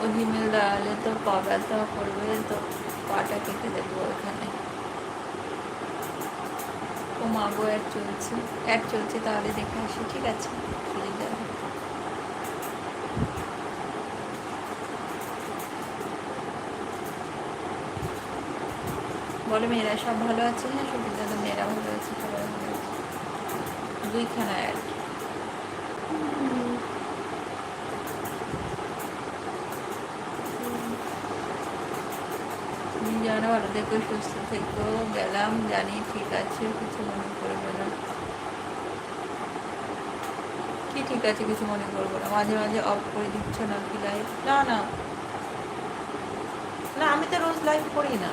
ও Gmail দাঁড়ালে তো পা ব্যথা করবে তো পাটা কেটে দেবো ওখানে। ও মা গো অ্যাড চলছে অ্যাড চলছে, তাহলে দেখে আসি, ঠিক আছে? দাদা বলো, মেয়েরা সব ভালো আছে হ্যাঁ সুজিত দাদা মেয়েরা ভালো আছে, সবাই ভালো আছে। দুইখানা অ্যাড তুমি জানো ভালো থেকো সুস্থ থেকো গেলাম জানি ঠিক আছে কিছু মনে করবে না। কি ঠিক আছে কিছু মনে করব না। মাঝে মাঝে অফ করে দিচ্ছ না কি লাইভ না না। না আমি তো রোজ লাইভ করি না।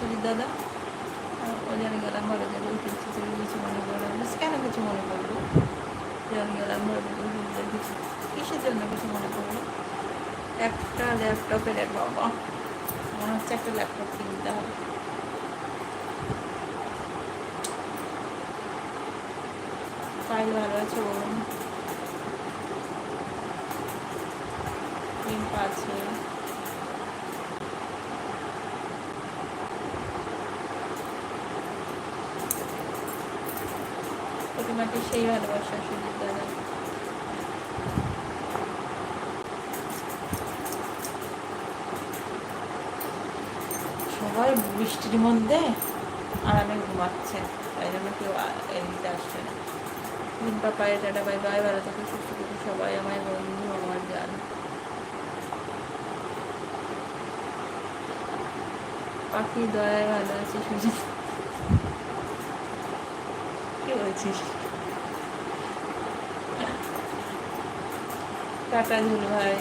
সুজিত দাদা? আহ, ও জানি গেলাম ভালো থেকো কিছু থেকে কিছু মনে করবে না। কেন কিছু মনে করব? জানি গেলাম ভালো কিছু কিসের জন্য কিছু মনে করব একটা ল্যাপটপের এক বাবা। মনে একটা ল্যাপটপ কিনতে হবে। ফাইল ভালো আছে বলুন। লিঙ্ক আছে। সেই ভালোবাসা সুযোগ দাদা সবাই বৃষ্টির মধ্যে আরামে ঘুমাচ্ছে। তাই জন্য কেউ এদিকে আসছে না। লিম্পা পায়ে টাটা, বাই বাই, ভালো থেকে, সুস্থ থেকে সবাই, আমার বন্ধু, আমার জান। পাখি দয়ায় ভালো আছে সুজিত কি বলছিস? টাটা ঝুল ভাই।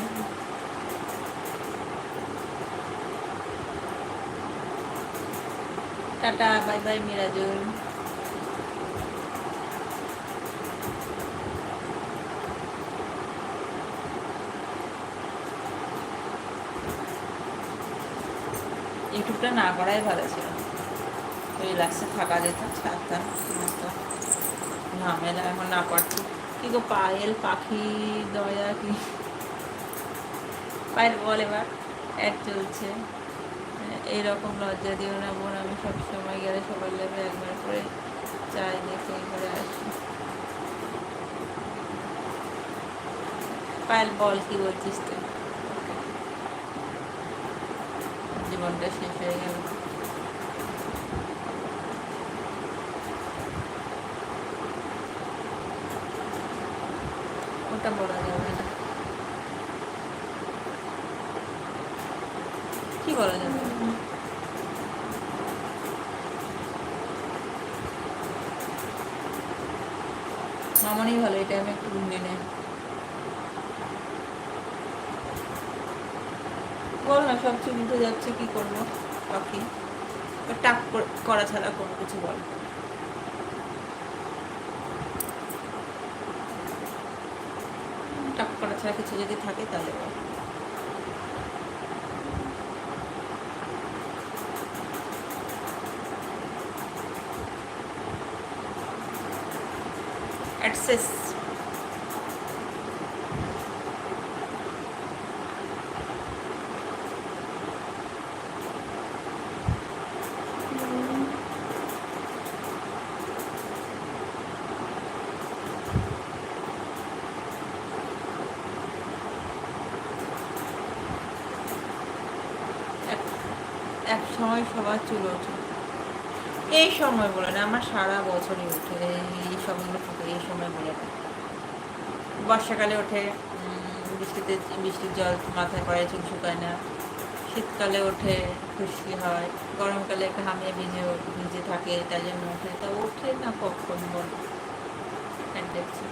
Tata bye bye Mirajul. ইউটিউবটা না করাই ভালো ছিল। রিল্যাক্সে থাকা যেত ছাড়তাম ঝামেলা এখন না পারছি। কি গো পায়েল, পাখি, দয়া, কি? পায়েল বল এবার, এক চলছে। এইরকম লজ্জা দিও না বোন, আমি সব সময় গেলে সবার লেবে একবার করে চাই, দেখে করে আসি। পায়েল, বল কি বলছিস তুই? জীবনটা শেষ হয়ে গেল। ওটা বলা যাবে না কি বলা যাবে মামনি ভালো, এটা আমি একটু ঘুমিয়ে নেই। বল না, সব চুলতে যাচ্ছে, কি করব? পাখি টাক কর- করা ছাড়া কোনো কিছু বল। টাক করা ছাড়া কিছু যদি থাকে, তাহলে বল। অ্যাডসেস এক- এক সময় সবার চুল ওঠে। এই সময় বলে না, আমার সারা বছরই ওঠে এই সময়গুলো এই সময়গুলো বর্ষাকালে ওঠে বৃষ্টিতে, বৃষ্টির জল মাথায় পড়ে চুল শুকায় না। শীতকালে ওঠে, খুশকি হয়, গরমকালে ঘামে ভিজে ভিজে থাকে, তাই জন্য ওঠে। তা ওঠে না কখন বল? এক দেখছি।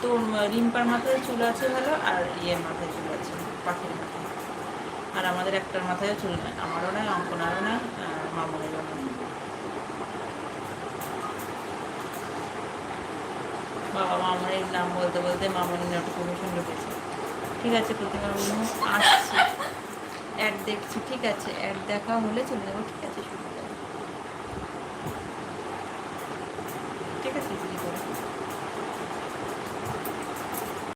তোর রিম্পার মাথায় চুল আছে ভালো, আর ইয়ের মাথায় চুল আছে, পাখির মাথায়। আর আমাদের একটার মাথায় চুল নেই আমারও নয়, অঙ্কনারও নয়, আর মামুনেরও নয়। বাবা মামনির নাম বলতে বলতে মামনির একটা প্রমোশন ঢুকেছে ঠিক আছে প্রতিমা বলুন আসছি। অ্যাড দেখছি, ঠিক আছে অ্যাড দেখা হলে চলে যাব, ঠিক আছে, শুরু ঠিক আছে